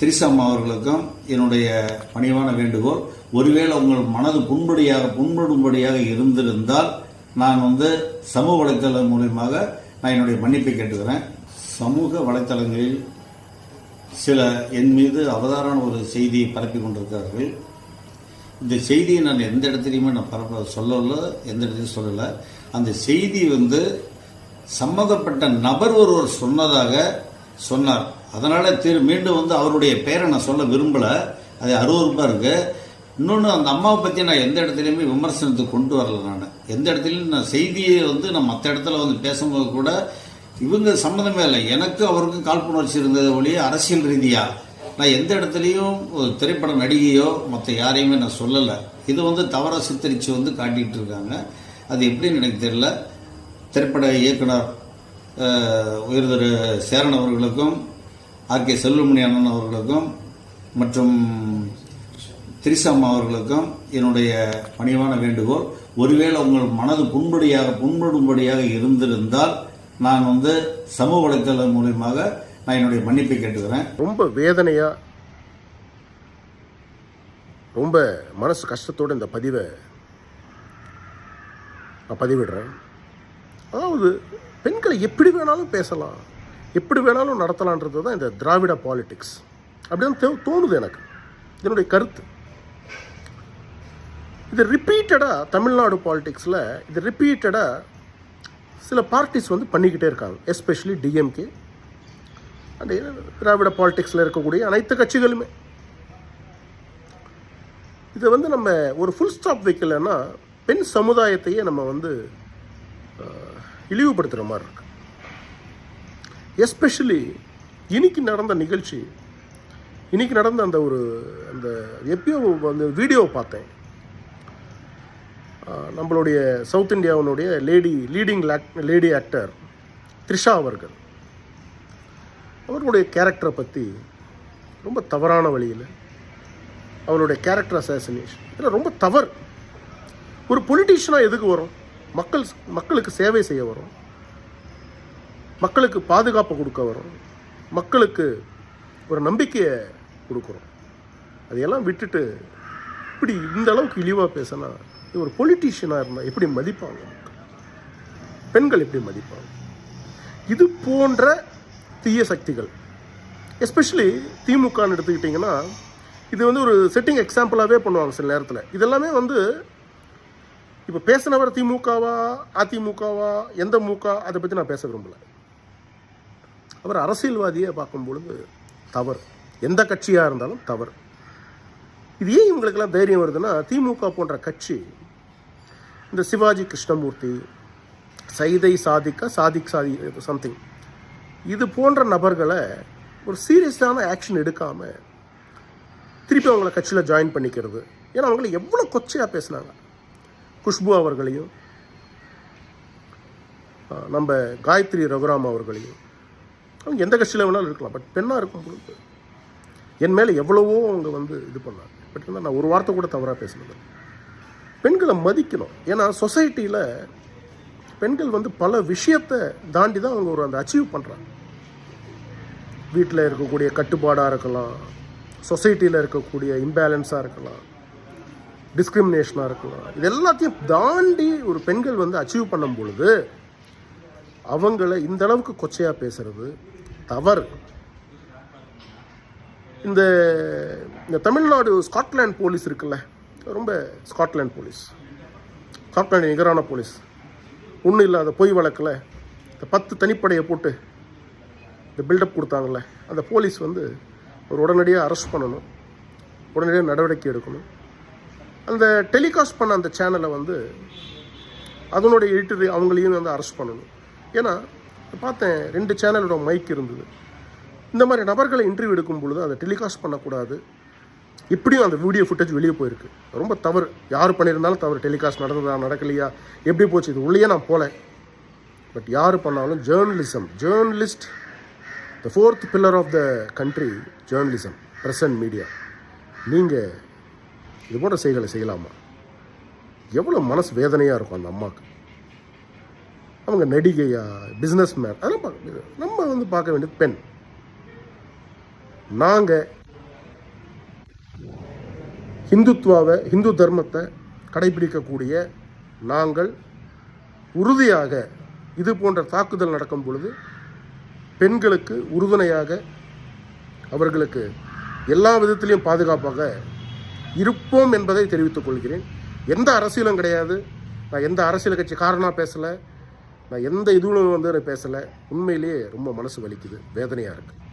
திரிசம்மா அவர்களுக்கும் என்னுடைய பணிவான வேண்டுகோள் ஒருவேளை உங்கள் மனது புண்படியாக புண்படும்படியாக இருந்திருந்தால் நான் வந்து சமூக வலைத்தளம் மூலியமாக நான் என்னுடைய மன்னிப்பை கேட்டுக்கிறேன். சமூக வலைத்தளங்களில் சில என் மீது அவதாரான ஒரு செய்தியை பரப்பி கொண்டிருக்கிறார்கள். இந்த செய்தியை நான் எந்த இடத்துலையுமே நான் பரப்ப சொல்லல எந்த இடத்துலையும் சொல்லலை. அந்த செய்தி வந்து சம்மந்தப்பட்ட நபர் ஒருவர் சொன்னதாக சொன்னார். அதனால் திரு மீண்டும் வந்து அவருடைய பெயரை நான் சொல்ல விரும்பல. அது அருவருப்பாக இருக்குது இன்னொன்று அந்த அம்மாவை பற்றி நான் எந்த இடத்துலையுமே விமர்சனத்துக்கு கொண்டு வரல நான். எந்த இடத்துலையும் நான் செய்தியை வந்து நான் மற்ற இடத்துல வந்து பேசும்போது கூட இவங்க சம்மந்தமே இல்லை. எனக்கு அவருக்கும் காழ்ப்புணர்ச்சி இருந்தது ஒழிய அரசியல் ரீதியாக நான் எந்த இடத்துலையும் ஒரு திரைப்பட நடிகையோ மற்ற யாரையுமே நான் சொல்லலை. இது வந்து தவறாக சித்தரித்து வந்து காட்டிகிட்டு இருக்காங்க. அது எப்படின்னு எனக்கு தெரியல. திரைப்பட இயக்குனர் அஹ், சேரன் அவர்களுக்கும் ஆர் கே செல்வமணி அண்ணன் அவர்களுக்கும் மற்றும் திரிசம்மா அவர்களுக்கும் என்னுடைய பணிவான வேண்டுகோள் ஒருவேளை உங்கள் மனது புண்படியாக புண்படும்படியாக இருந்திருந்தால் நான் வந்து சமூக வலைத்தளம் மூலியமாக நான் என்னுடைய மன்னிப்பை கேட்டுக்கிறேன். ரொம்ப வேதனையா ரொம்ப மனசு கஷ்டத்தோட இந்த பதிவை நான் பதிவிடுறேன். அதாவது பெண்களை எப்படி வேணாலும் பேசலாம். எப்படி வேணாலும் நடத்தலான்றது தான் இந்த திராவிட பாலிடிக்ஸ் அப்படின்னு தோணுது எனக்கு. என்னுடைய கருத்து. இது ரிப்பீட்டடாக தமிழ்நாடு பாலிடிக்ஸில் இது ரிப்பீட்டடாக சில பார்ட்டிஸ் வந்து பண்ணிக்கிட்டே இருக்காங்க. எஸ்பெஷலி டிஎம்கே அண்ட் திராவிட பாலிடிக்ஸில் இருக்கக்கூடிய அனைத்து கட்சிகளுமே. இதை வந்து நம்ம ஒரு ஃபுல் ஸ்டாப் வைக்கலைன்னா பெண் சமுதாயத்தையே நம்ம வந்து இழிவுபடுத்துகிற மாதிரி இருக்குது எஸ்பெஷலி இன்னைக்கு நடந்த நிகழ்ச்சி இன்னைக்கு நடந்த அந்த ஒரு அந்த எப்பயோ அந்த வீடியோ பார்த்தேன். நம்மளுடைய சவுத் இந்தியாவினுடைய lady leading lady actor Trisha அவர்கள். அவர்களுடைய கேரக்டரை பற்றி ரொம்ப தவறான வழியில் அவருடைய கேரக்டர் அசாசினேஷன் இதில் ரொம்ப தவறு. ஒரு பொலிட்டீஷியனாக எதுக்கு வரும்? மக்கள் மக்களுக்கு சேவை செய்ய வரும். மக்களுக்கு பாதுகாப்பை கொடுக்க வரும். மக்களுக்கு ஒரு நம்பிக்கையை கொடுக்குறோம். அதையெல்லாம் விட்டுட்டு இப்படி இந்த அளவுக்கு இழிவாக பேசினா இது ஒரு பொலிட்டீஷியனாக இருந்தால் எப்படி மதிப்பாங்க பெண்கள் எப்படி மதிப்பாங்க? இது போன்ற தீய சக்திகள் எஸ்பெஷலி திமுகன்னு எடுத்துக்கிட்டிங்கன்னா இது வந்து ஒரு செட்டிங் எக்ஸாம்பிளாகவே பண்ணுவாங்க சில நேரத்தில். இதெல்லாமே வந்து இப்போ பேசினவர் திமுகவா அதிமுகவா எந்த மூக்கா அதை பற்றி நான் பேச விரும்பல. அவர் அரசியல்வாதியை பார்க்கும் பொழுது தவறு. எந்த கட்சியாக இருந்தாலும் தவறு. இது ஏன் இவங்களுக்கெல்லாம் தைரியம் வருதுன்னா திமுக போன்ற கட்சி இந்த சிவாஜி கிருஷ்ணமூர்த்தி சைதை சாதிக்க சாதிக் சாதி சம்திங் இது போன்ற நபர்களை ஒரு சீரியஸான ஆக்ஷன் எடுக்காமல் திருப்பி அவங்கள கட்சியில் ஜாயின் பண்ணிக்கிறது. ஏன்னா அவங்கள எவ்வளோ கொச்சையாக பேசுனாங்க. குஷ்பு அவர்களையும் நம்ம காயத்ரி ரகுராம் அவர்களையும் அவங்க எந்த கட்சியில் வேணாலும் இருக்கலாம். பட் பெண்ணாக இருக்கும் பொழுது என் மேலே எவ்வளவோ அவங்க வந்து இது பண்ணாங்க. பட் இருந்தால் நான் ஒரு வார்த்தை கூட தவறாக பேசினது பெண்களை மதிக்கணும். ஏன்னா சொசைட்டியில் பெண்கள் வந்து பல விஷயத்தை தாண்டி தான் அவங்க ஒரு அந்த அச்சீவ் பண்ணுறாங்க வீட்டில் இருக்கக்கூடிய கட்டுப்பாடாக இருக்கலாம் சொசைட்டியில் இருக்கக்கூடிய இம்பேலன்ஸாக இருக்கலாம் டிஸ்கிரிமினேஷனாக இருக்கலாம். இது எல்லாத்தையும் தாண்டி ஒரு பெண்கள் வந்து அச்சீவ் பண்ணும் பொழுது அவங்கள இந்த அளவுக்கு கொச்சையாக பேசுகிறது தவறு. இந்த இந்த தமிழ்நாடு ஸ்காட்லாண்ட் போலீஸ் இருக்குல்ல ரொம்ப ஸ்காட்லாண்ட் போலீஸ். ஸ்காட்லாந்து நிகரான போலீஸ். ஒன்றும் இல்லாத பொய் வழக்கில். இந்த பத்து தனிப்படையை போட்டு இந்த பில்டப் கொடுத்தாங்கல்ல அந்த போலீஸ் வந்து ஒரு உடனடியாக அரெஸ்ட் பண்ணணும். உடனடியாக நடவடிக்கை எடுக்கணும். அந்த டெலிகாஸ்ட் பண்ண அந்த சேனலை வந்து அதனுடைய எடிட்டர் அவங்களையும் வந்து அரெஸ்ட் பண்ணணும். ஏன்னா பார்த்தேன் ரெண்டு சேனலோட மைக் இருந்தது. இந்த மாதிரி நபர்களை இன்டர்வியூ எடுக்கும் பொழுது அதை டெலிகாஸ்ட் பண்ணக்கூடாது. இப்படியும் அந்த வீடியோ ஃபுட்டேஜ் வெளியே போயிருக்கு. ரொம்ப தவறு. யார் பண்ணியிருந்தாலும் தவறு. டெலிகாஸ்ட் நடந்ததா நடக்கலையா? எப்படி போச்சு? இது உள்ளேயே நான் போகல பட் யார் பண்ணாலும் journalism journalist the fourth pillar of the country journalism present media நீங்கள் இது போன்ற செய்களை செய்யலாமா? எவ்வளோ மனசு வேதனையாக இருக்கும் அந்த அம்மாவுக்கு அவங்க நடிகையா பிஸ்னஸ் மேன் அதெல்லாம் பார்க்க நம்ம வந்து பார்க்க வேண்டியது பெண். நாங்கள் ஹிந்துத்வாவை ஹிந்து தர்மத்தை கடைபிடிக்கக்கூடிய நாங்கள் உறுதியாக இது போன்ற தாக்குதல் நடக்கும் பொழுது பெண்களுக்கு உறுதுணையாக அவர்களுக்கு எல்லா விதத்திலையும் பாதுகாப்பாக இருப்போம் என்பதை தெரிவித்துக் கொள்கிறேன். எந்த அரசியலும் கிடையாது. நான் எந்த அரசியல் கட்சிக்காரனாக பேசலை. நான் எந்த இதுவும் வந்து நான் பேசலை. உண்மையிலேயே ரொம்ப மனசு வலிக்குது. வேதனையாக இருக்குது